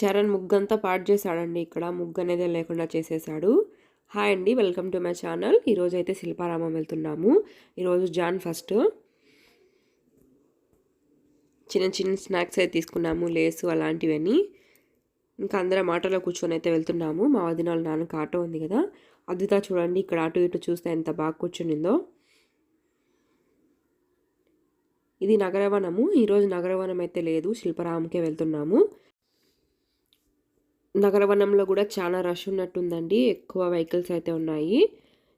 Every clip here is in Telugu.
చరణ్ ముగ్గంతా పాడు చేశాడండి ఇక్కడ. ముగ్గు అనేది లేకుండా చేసేసాడు హాయ్ అండి వెల్కమ్ టు మై ఛానల్. ఈరోజు అయితే శిల్పారామం వెళ్తున్నాము. ఈరోజు జాన్ ఫస్ట్. చిన్న చిన్న స్నాక్స్ అయితే తీసుకున్నాము లేసు అలాంటివన్నీ. ఇంకా అందరం ఆటోలో కూర్చొని అయితే వెళ్తున్నాము. మా వదిన వాళ్ళ నాన్నకి ఆటో ఉంది కదా. అద్విత చూడండి ఇక్కడ అటు ఇటు చూస్తే ఎంత బాగా కూర్చునిందో. ఇది నగరవనము. ఈరోజు నగరవనం అయితే లేదు. శిల్పరామంకే వెళ్తున్నాము. నగరవనంలో కూడా చాలా రష్ ఉన్నట్టుందండి. ఎక్కువ వెహికల్స్ అయితే ఉన్నాయి.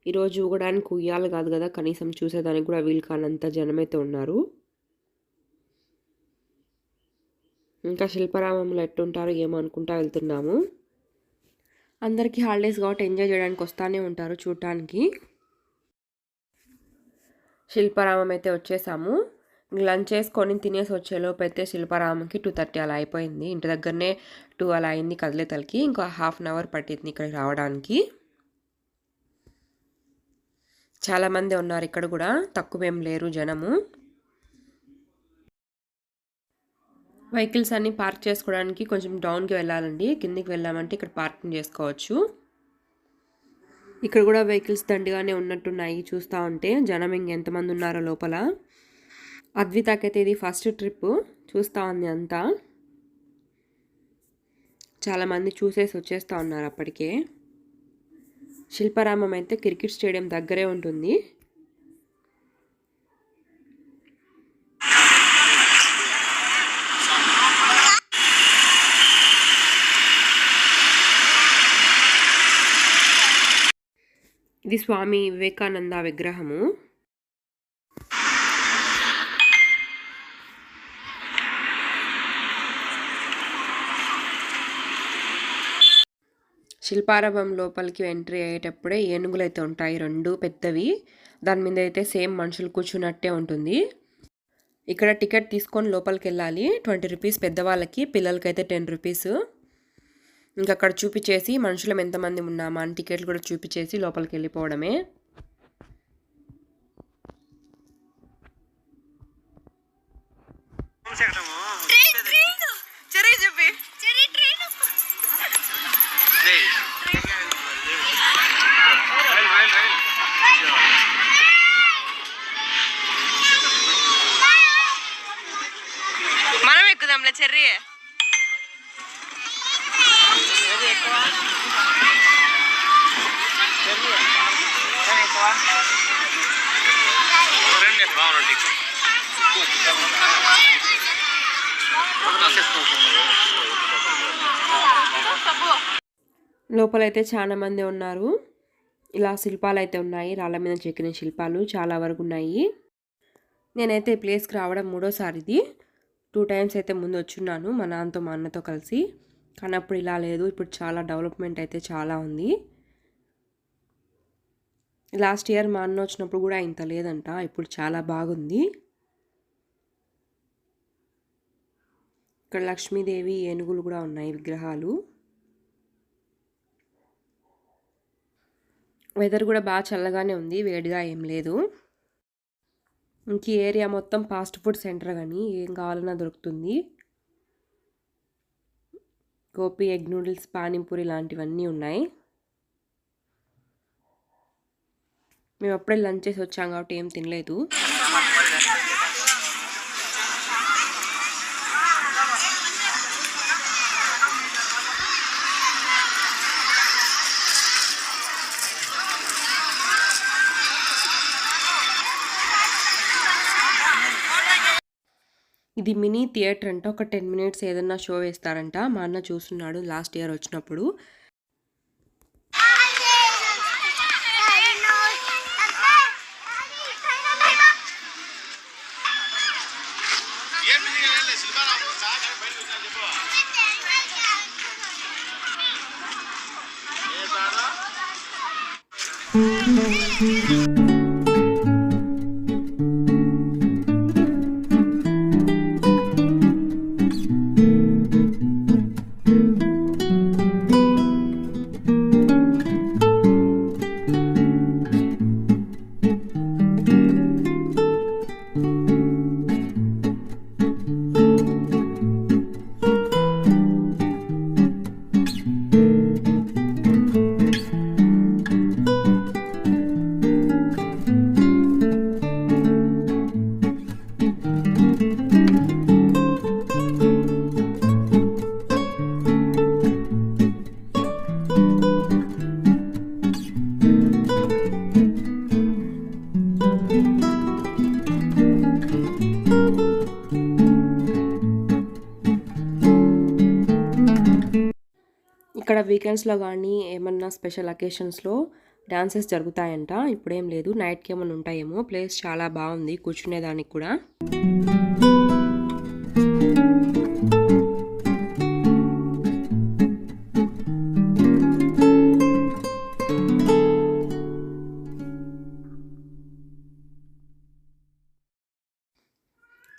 ఈరోజు ఊగడానికి ఉయ్యాలి కాదు కదా కనీసం చూసేదానికి కూడా వీలు కానంత జనమైతే ఉన్నారు. ఇంకా శిల్పరామంలో ఎట్టుంటారో ఏమో అనుకుంటా వెళ్తున్నాము. అందరికీ హాలిడేస్ కాబట్టి ఎంజాయ్ చేయడానికి వస్తూనే ఉంటారు చూడటానికి శిల్పరామం అయితే వచ్చేసాము. లంచ్ చేసుకొని తినేసి వచ్చేలోపు అయితే శిల్పారామంకి టూ థర్టీ అలా అయిపోయింది. ఇంటి దగ్గరనే టూ అలా అయింది కదిలేతలకి. ఇంకా హాఫ్ అన్ అవర్ పట్టింది ఇక్కడికి రావడానికి. చాలామంది ఉన్నారు ఇక్కడ కూడా. తక్కువేం లేరు జనము. వెహికల్స్ అన్నీ పార్క్ చేసుకోవడానికి కొంచెం డౌన్కి వెళ్ళాలండి. కిందికి వెళ్ళామంటే ఇక్కడ పార్కింగ్ చేసుకోవచ్చు. ఇక్కడ కూడా వెహికల్స్ దండిగానే ఉన్నట్టున్నాయి. చూస్తూ ఉంటే జనం ఇంకెంతమంది ఉన్నారో లోపల. అద్వితాకైతే ఇది ఫస్ట్ ట్రిప్ చూస్తూ ఉంది అంతా. చాలామంది చూసేసి వచ్చేస్తూ ఉన్నారు అప్పటికే. శిల్పారామం అయితే క్రికెట్ స్టేడియం దగ్గరే ఉంటుంది. ఇది స్వామి వివేకానంద విగ్రహము. శిల్పారభం లోపలికి ఎంట్రీ అయ్యేటప్పుడే ఏనుగులు అయితే ఉంటాయి రెండు పెద్దవి. దాని మీద అయితే సేమ్ మనుషులు కూర్చున్నట్టే ఉంటుంది. ఇక్కడ టికెట్ తీసుకొని లోపలికి వెళ్ళాలి. ట్వంటీ రూపీస్ పెద్దవాళ్ళకి పిల్లలకైతే టెన్ రూపీస్. ఇంకా అక్కడ చూపించేసి మనుషులం ఎంతమంది ఉన్నామా అని టికెట్లు కూడా చూపించేసి లోపలికి వెళ్ళిపోవడమే. చెప్పి. మనం ఎక్కుదాంలే చెర్రీ లోపలైతే చాలా మంది ఉన్నారు. ఇలా శిల్పాలు అయితే ఉన్నాయి. రాళ్ళ మీద చెక్కిన శిల్పాలు చాలా వరకు ఉన్నాయి. నేనైతే ఈ ప్లేస్కి రావడం మూడోసారి ఇది టూ టైమ్స్ అయితే ముందు వచ్చున్నాను మా నాన్నతో మా అన్నతో కలిసి. కానీ అప్పుడు ఇలా లేదు. ఇప్పుడు చాలా డెవలప్మెంట్ అయితే చాలా ఉంది. లాస్ట్ ఇయర్ మా అన్న వచ్చినప్పుడు కూడా ఇంత లేదంట. ఇప్పుడు చాలా బాగుంది. ఇక్కడ లక్ష్మీదేవి ఏనుగులు కూడా ఉన్నాయి విగ్రహాలు. వెదర్ కూడా బాగా చల్లగానే ఉంది వేడిగా ఏం లేదు. ఇంక ఏరియా మొత్తం ఫాస్ట్ ఫుడ్ సెంటర్ కానీ ఏం కావాలన్నా దొరుకుతుంది. గోపి ఎగ్ నూడిల్స్ పానీపూరి లాంటివన్నీ ఉన్నాయి. మేము అప్పుడే లంచ్ చేసి వచ్చాం కాబట్టి ఏం తినలేదు. ఇది మినీ థియేటర్ అంట. ఒక టెన్ మినిట్స్ ఏదన్నా షో వేస్తారంట. మా అన్న చూస్తున్నాడు. లాస్ట్ ఇయర్ వచ్చినప్పుడు. వీకెండ్స్లో కానీ ఏమన్నా స్పెషల్ అకేషన్స్లో డాన్సెస్ జరుగుతాయంట. ఇప్పుడేం లేదు. నైట్కి ఏమైనా ఉంటాయేమో. ప్లేస్ చాలా బాగుంది. కూర్చునేదానికి కూడా.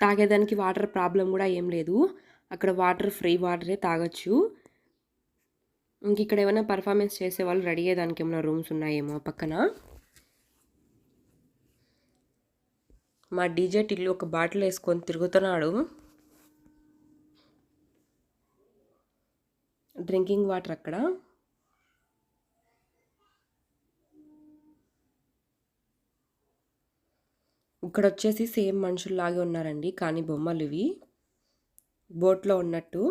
తాగేదానికి వాటర్ ప్రాబ్లం కూడా ఏం లేదు. అక్కడ వాటర్ ఫ్రీ వాటరే తాగొచ్చు. ఇంక ఇక్కడ ఏమైనా పర్ఫార్మెన్స్ చేసే వాళ్ళు రెడీ అయ్యేదానికి ఏమైనా రూమ్స్ ఉన్నాయేమో పక్కన? మా డీజే టిల్లు ఒక బాటిల్ వేసుకొని తిరుగుతున్నాడు. డ్రింకింగ్ వాటర్ అక్కడ. ఇక్కడ వచ్చేసి సేమ్ మనుషుల్లాగే ఉన్నారండి కానీ బొమ్మలు ఇవి బోట్లో ఉన్నట్టు.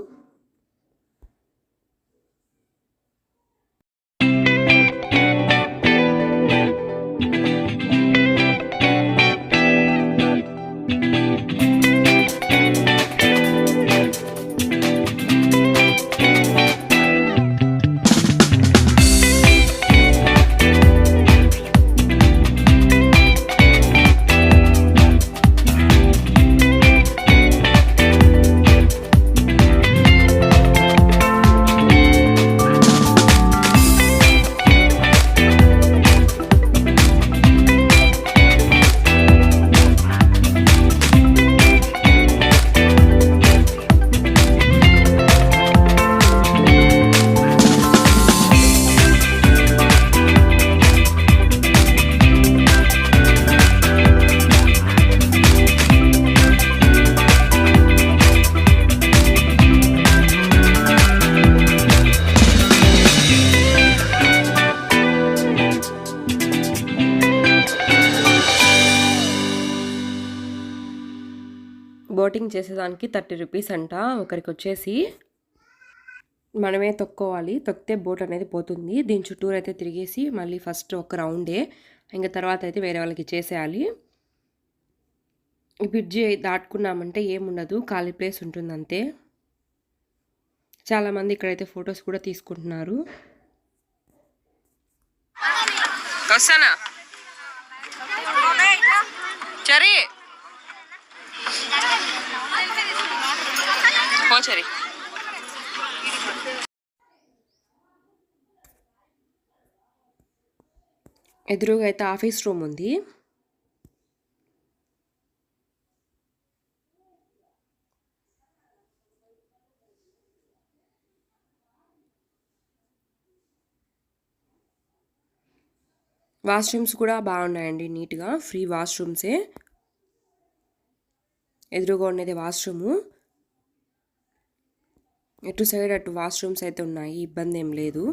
చేసేదానికి థర్టీ రూపీస్ అంట. ఒకరికి వచ్చేసి మనమే తొక్కోవాలి. తొక్కితే బోట్ అనేది పోతుంది. దీని చుట్టూరు అయితే తిరిగేసి మళ్ళీ ఫస్ట్ ఒక రౌండే. ఇంకా తర్వాత అయితే వేరే వాళ్ళకి చేసేయాలి. బ్రిడ్జి దాటుకున్నామంటే ఏముండదు. ఖాళీ ప్లేస్ ఉంటుంది అంతే చాలామంది ఇక్కడైతే ఫొటోస్ కూడా తీసుకుంటున్నారు. వస్తానా చరీ. సరే ఎదురుగా అయితే ఆఫీస్ రూమ్ ఉంది. వాష్రూమ్స్ కూడా బాగున్నాయండి నీట్గా ఫ్రీ వాష్రూమ్సే. ఎదురుగా ఉండేది వాష్రూము. ఎటు సైడ్ అటు వాష్రూమ్స్ అయితే ఉన్నాయి ఇబ్బంది ఏం లేదు.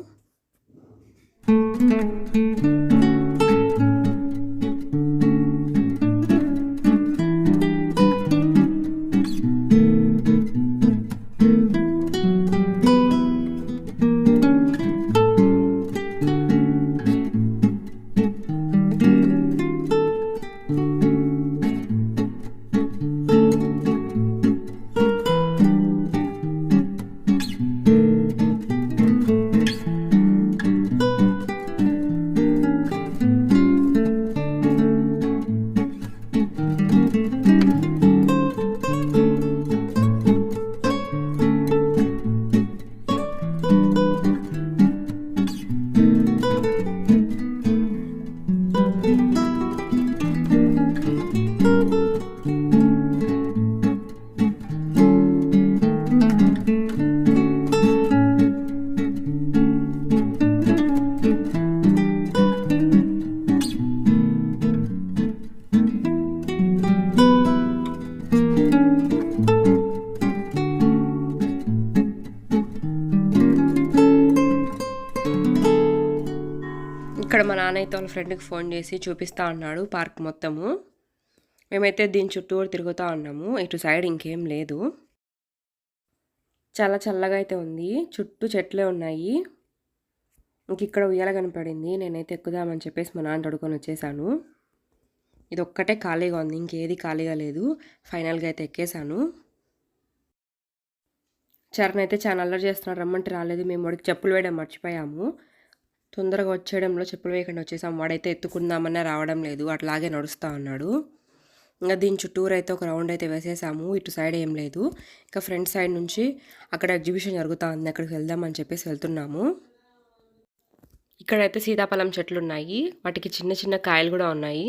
వాళ్ళ ఫ్రెండ్కి ఫోన్ చేసి చూపిస్తా ఉన్నాడు పార్క్ మొత్తము. మేమైతే దీని చుట్టూ తిరుగుతూ ఉన్నాము. ఇటు సైడ్ ఇంకేం లేదు. చాలా చల్లగా అయితే ఉంది. చుట్టూ చెట్లే ఉన్నాయి. ఇంక ఇక్కడ ఉయ్యాల కనపడింది. నేనైతే ఎక్కుదామని చెప్పేసి మా నాన్న అడుకొని వచ్చేసాను. ఇది ఒక్కటే ఖాళీగా ఉంది. ఇంకేది ఖాళీగా లేదు. ఫైనల్గా అయితే ఎక్కేసాను. చరణ్ అయితే చాలా అల్లరి చేస్తున్నాడు. రమ్మంటే రాలేదు. మేము వాడికి చెప్పులు వేయడం మర్చిపోయాము. తొందరగా వచ్చేయడంలో చెప్పులు వేయకుండా వచ్చేసాం. వాడైతే ఎత్తుకుందామన్నా రావడం లేదు. అట్లాగే నడుస్తూ ఉన్నాడు. ఇంకా దీని చుట్టూరు అయితే ఒక రౌండ్ అయితే వేసేసాము. ఇటు సైడ్ ఏం లేదు. ఇంకా ఫ్రంట్ సైడ్ నుంచి అక్కడ ఎగ్జిబిషన్ జరుగుతూ ఉంది. అక్కడికి వెళ్దామని చెప్పేసి వెళ్తున్నాము. ఇక్కడైతే సీతాఫలం చెట్లు ఉన్నాయి. వాటికి చిన్న చిన్న కాయలు కూడా ఉన్నాయి.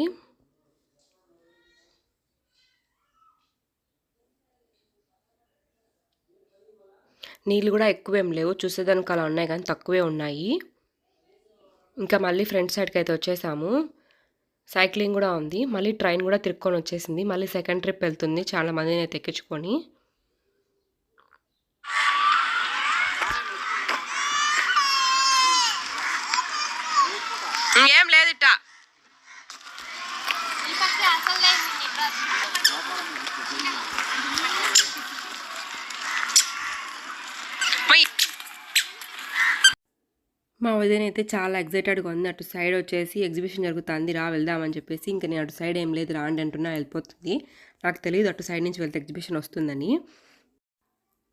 నీళ్ళు కూడా ఎక్కువేం లేవు. చూసేదానికి అలా ఉన్నాయి కానీ తక్కువే ఉన్నాయి. ఇంకా మళ్ళీ ఫ్రంట్ సైడ్కి అయితే వచ్చేసాము. సైక్లింగ్ కూడా ఉంది. మళ్ళీ ట్రైన్ కూడా తిరుక్కొని వచ్చేసింది. మళ్ళీ సెకండ్ ట్రిప్ వెళ్తుంది. చాలా మందిని అయితే ఎక్కించుకొని. ఏం లేదు ఇట్టా. మా వదిన అయితే చాలా ఎగ్జైటెడ్గా ఉంది. అటు సైడ్ వచ్చేసి ఎగ్జిబిషన్ జరుగుతుంది. రా వెళ్దామని చెప్పేసి ఇంకా నేను అటు సైడ్ ఏం లేదు. రాండి అంటున్నా వెళ్ళిపోతుంది. నాకు తెలియదు అటు సైడ్ నుంచి వెళ్తే ఎగ్జిబిషన్ వస్తుందని.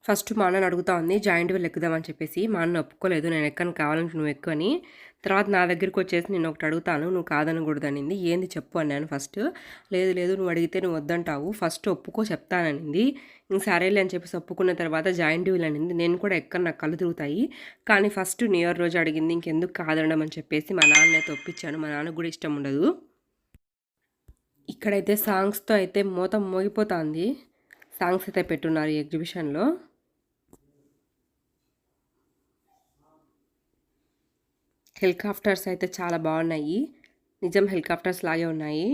ఫస్ట్ మా అన్నని అడుగుతా ఉంది జాయింట్ వీల్ ఎక్కుదామని చెప్పేసి. మా అన్న ఒప్పుకోలేదు. నేను ఎక్కను కావాలంటే నువ్వు ఎక్కువని. తర్వాత నా దగ్గరికి వచ్చేసి నేను ఒకటి అడుగుతాను నువ్వు కాదనకూడదనింది ఏంది చెప్పు అన్నాను ఫస్ట్. లేదు లేదు నువ్వు అడిగితే నువ్వు వద్దంటావు. ఫస్ట్ ఒప్పుకో చెప్తాననింది ఇంక సరేలే అని చెప్పేసి ఒప్పుకున్న తర్వాత జాయింట్ వీల్ అనింది. నేను కూడా ఎక్కడ నాకు కళ్ళు తిరుగుతాయి. కానీ ఫస్ట్ న్యూ ఇయర్ రోజు అడిగింది ఇంకెందుకు కాదనడం అని చెప్పేసి మా నాన్న అయితే ఒప్పించాను. మా నాన్నకు కూడా ఇష్టం ఉండదు. ఇక్కడైతే సాంగ్స్తో అయితే మూత మోగిపోతుంది. సాంగ్స్ అయితే పెట్టున్నారు ఈ ఎగ్జిబిషన్లో. హెలికాప్టర్స్ అయితే చాలా బాగున్నాయి. నిజం హెలికాప్టర్స్ లాగే ఉన్నాయి.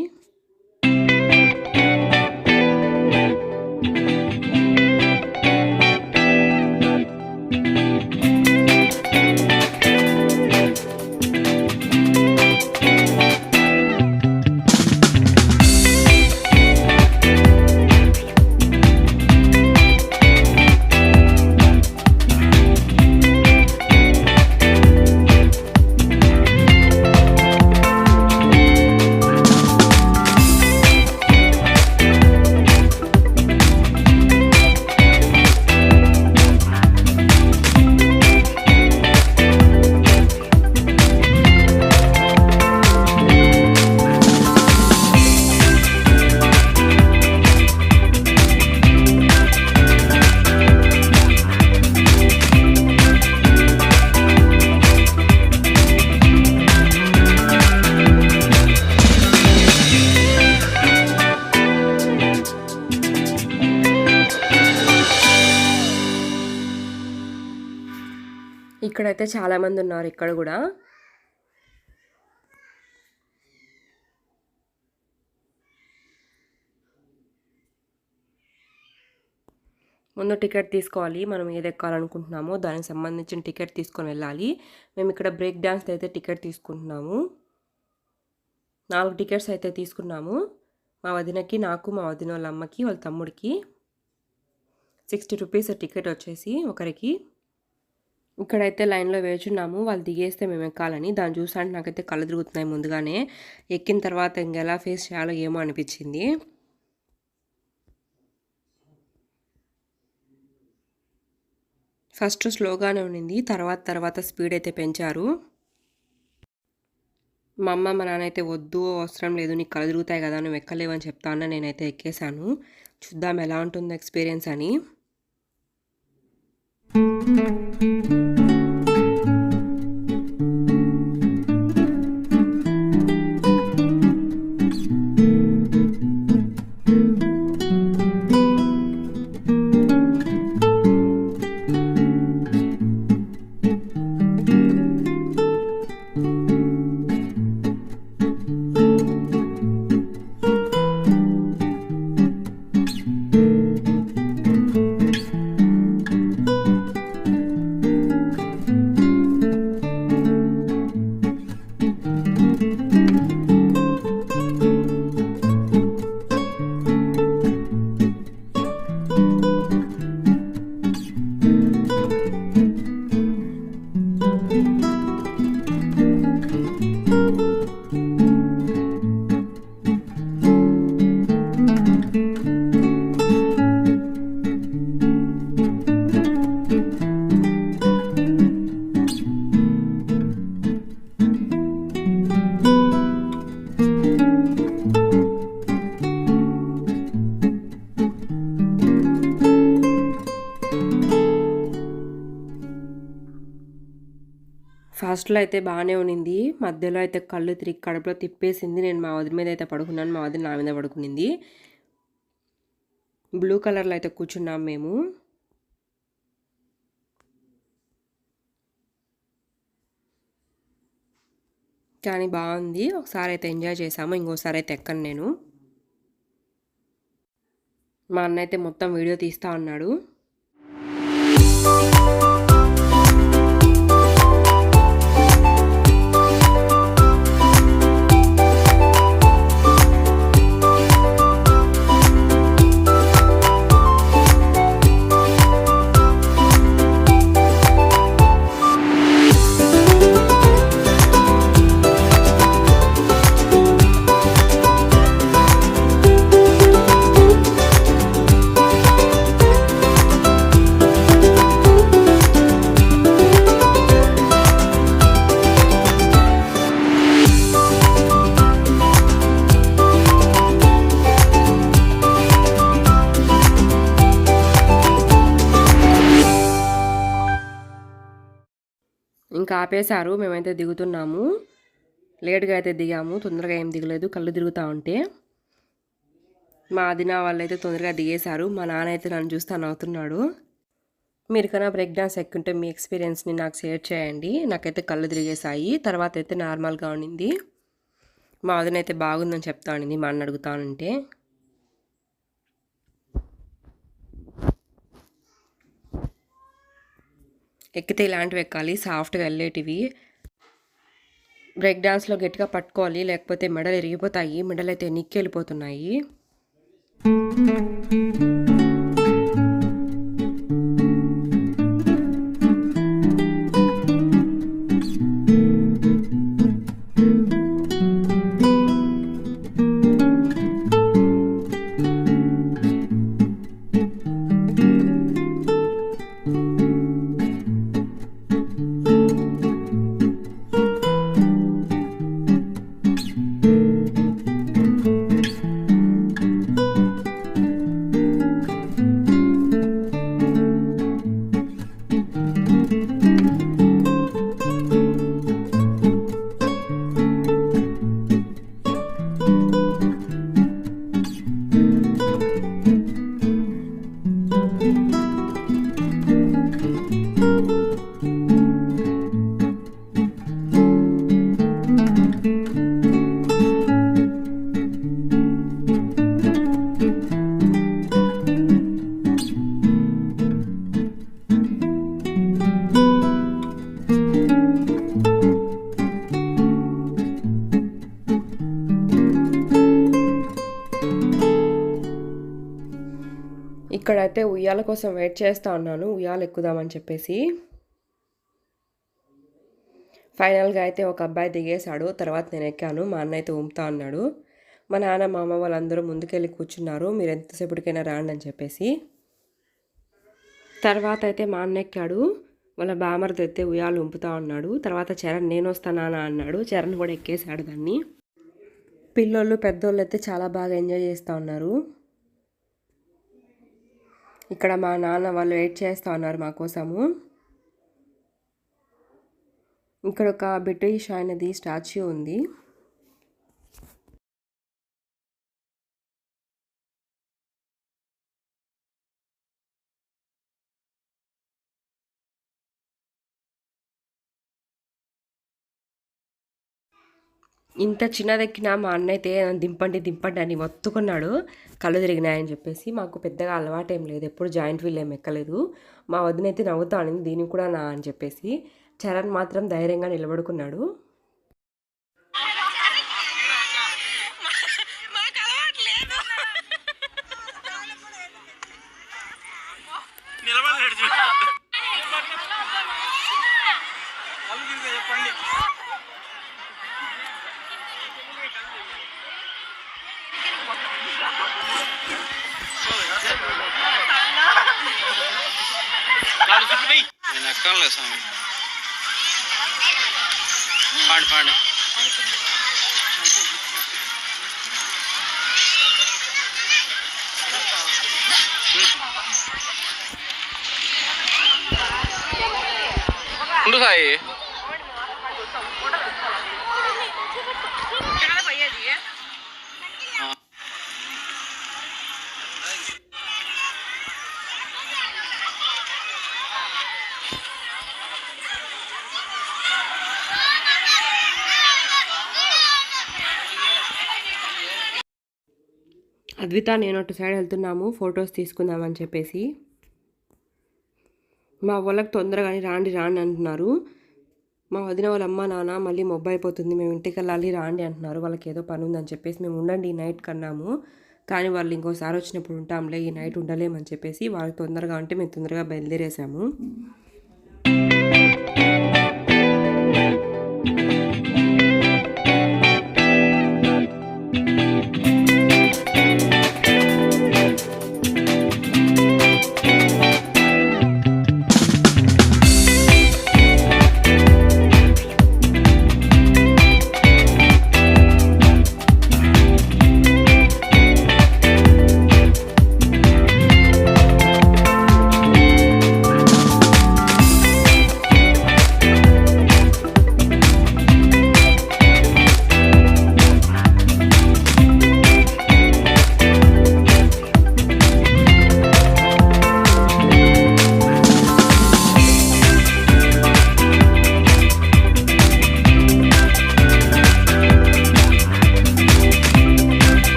అయితే చాలామంది ఉన్నారు ఇక్కడ కూడా. ముందు టికెట్ తీసుకోవాలి మనం ఏది ఎక్కాలనుకుంటున్నామో దానికి సంబంధించిన టికెట్ తీసుకొని వెళ్ళాలి. మేము ఇక్కడ బ్రేక్ డ్యాన్స్ అయితే టికెట్ తీసుకుంటున్నాము. నాలుగు టికెట్స్ అయితే తీసుకున్నాము. మా వదినకి నాకు మా వదిన వాళ్ళ అమ్మకి వాళ్ళ తమ్ముడికి. సిక్స్టీ రూపీస్ టికెట్ వచ్చేసి ఒకరికి. ఇక్కడైతే లైన్లో వేచున్నాము. వాళ్ళు దిగేస్తే మేము ఎక్కాలని. దాన్ని చూసాంటే నాకైతే కళ్ళు తిరుగుతున్నాయి ముందుగానే. ఎక్కిన తర్వాత ఇంకెలా ఫేస్ చేయాలో ఏమో అనిపించింది. ఫస్ట్ స్లోగానే ఉండింది. తర్వాత తర్వాత స్పీడ్ అయితే పెంచారు. మా అమ్మ మా నాన్న అయితే వద్దు అవసరం లేదు నీకు కళ్ళు తిరుగుతాయి కదా నువ్వు ఎక్కలేవని చెప్తాను నేనైతే ఎక్కేసాను చూద్దాం ఎలా ఉంటుందో ఎక్స్పీరియన్స్ అని. ఫస్ట్‌లో అయితే బాగానే ఉన్నింది. మధ్యలో అయితే కళ్ళు తిరిగి కడుపులో తిప్పేసింది. నేను మా వదిలి మీద అయితే పడుకున్నాను. మా వదిలి నా మీద పడుకునింది. బ్లూ కలర్‌లో అయితే కూర్చున్నాం మేము. కానీ బాగుంది ఒకసారి అయితే ఎంజాయ్ చేసాము ఇంకోసారి అయితే ఎక్కను నేను. మా అన్న అయితే మొత్తం వీడియో తీస్తా ఉన్నాడు. ఆపేశారు. మేమైతే దిగుతున్నాము. లేట్‌గా అయితే దిగాము. తొందరగా ఏం దిగలేదు. కళ్ళు తిరుగుతూ ఉంటే. మా వదిన వాళ్ళైతే తొందరగా దిగేశారు. మా నాన్న అయితే నన్ను చూస్తా నవ్వుతున్నాడు. మీరు కన్నా బ్రేక్ డాన్స్ ఎక్కుంటే మీ ఎక్స్‌పీరియన్స్‌ని నాకు షేర్ చేయండి. నాకైతే కళ్ళు తిరిగేశాయి. తర్వాత అయితే నార్మల్‌గా ఉండింది. మా వదిన అయితే బాగుందని చెప్తా ఉండింది. మా అన్న అడుగుతానంటే ఎక్కితే ఇలాంటివి ఎక్కాలి. సాఫ్ట్‌గా వెళ్ళేటివి బ్రేక్ డాన్స్‌లో గట్టిగా పట్టుకోవాలి. లేకపోతే మెడలు ఇరిగిపోతాయి. మెడలైతే నిక్కెళ్ళిపోతున్నాయి. ఇక్కడైతే ఉయ్యాల కోసం వెయిట్ చేస్తా ఉన్నాను. ఉయ్యాలు ఎక్కుదామని చెప్పేసి. ఫైనల్‌గా అయితే ఒక అబ్బాయి దిగేశాడు. తర్వాత నేను ఎక్కాను. మా అన్న అయితే ఉంపుతా ఉన్నాడు. మా నాన్న, మా అమ్మ వాళ్ళందరూ ముందుకెళ్ళి కూర్చున్నారు. మీరు ఎంతసేపటికైనా రాండి అని చెప్పేసి. తర్వాత అయితే మా అన్న ఎక్కాడు. వాళ్ళ బామర్ది అయితే ఉయ్యాలు ఉంపుతా ఉన్నాడు. తర్వాత చరణ్ నేను నాన్న అన్నాడు. చరణ్ కూడా ఎక్కేశాడు దాన్ని. పిల్లోళ్ళు, పెద్దోళ్ళు అయితే చాలా బాగా ఎంజాయ్ చేస్తూ ఉన్నారు. ఇక్కడ మా నాన్న వాళ్ళు వెయిట్ చేస్తా ఉన్నారు మా కోసము. ఇక్కడ ఒక బ్రిటిష్ ఆయనది స్టాచ్యూ ఉంది. ఇంత చిన్నదెక్కినా మా అన్న అయితే దింపండి, దింపండి అని మొత్తుకున్నాడు. కళ్ళు తిరిగినాయని చెప్పేసి. మాకు పెద్దగా అలవాటేం లేదు. ఎప్పుడు జాయింట్ వీల్ ఏమి ఎక్కలేదు. మా వదిన అయితే నవ్వుతా ఉండింది. దీనికి కూడా నా అని చెప్పేసి. చరణ్ మాత్రం ధైర్యంగా నిలబడుకున్నాడు. నిలబడలేడు. చెప్పండి నేను ఎక్కనులే స్వామి పాడు పాడు ఉండు సాయి అద్విత నేను అటు సైడ్ వెళ్తున్నాము ఫొటోస్ తీసుకుందామని చెప్పేసి. మా వాళ్ళకి తొందరగానే రాండి రాండి అంటున్నారు. మా వదిన వాళ్ళ అమ్మ నాన్న మళ్ళీ మొబ్బు అయిపోతుంది మేము ఇంటికి వెళ్ళాలి రాండి అంటున్నారు. వాళ్ళకి ఏదో పని ఉందని చెప్పేసి మేము ఉండండి ఈ నైట్ కన్నాము. కానీ వాళ్ళు ఇంకోసారి వచ్చినప్పుడు ఉంటాంలే ఈ నైట్ ఉండలేమని చెప్పేసి వాళ్ళకి తొందరగా అంటే మేము తొందరగా బయలుదేరేసాము.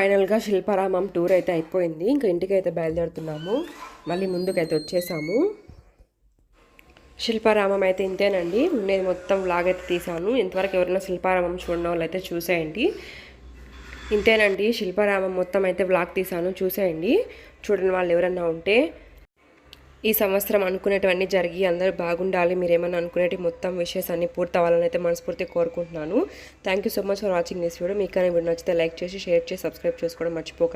ఫైనల్గా శిల్పారామం టూర్ అయితే అయిపోయింది. ఇంకా ఇంటికి అయితే బయలుదేరుతున్నాము. మళ్ళీ ముందుకైతే వచ్చేసాము. శిల్పారామం అయితే ఇంతేనండి. నేను మొత్తం వ్లాగ్ అయితే తీసాను ఇంతవరకు ఎవరైనా శిల్పారామం చూడడం వాళ్ళు అయితే చూసేయండి. ఇంతేనండి. శిల్పారామం మొత్తం అయితే వ్లాగ్ తీసాను చూసేయండి. చూడని వాళ్ళు ఎవరన్నా ఉంటే ఈ సంవత్సరం అనుకునేటివన్నీ జరిగి అందరూ బాగుండాలి మీరేమన్నా అనుకునేటి మొత్తం విషయస్ అన్ని పూర్తి అవ్వాలని అయితే మనస్ఫూర్తిగా కోరుకుంటున్నాను. Thank you so much for watching this video మీకు కానీ వీడియో నచ్చితే లైక్ చేసి షేర్ చేసి సబ్స్క్రైబ్ చేసుకోవడం మర్చిపోకండి.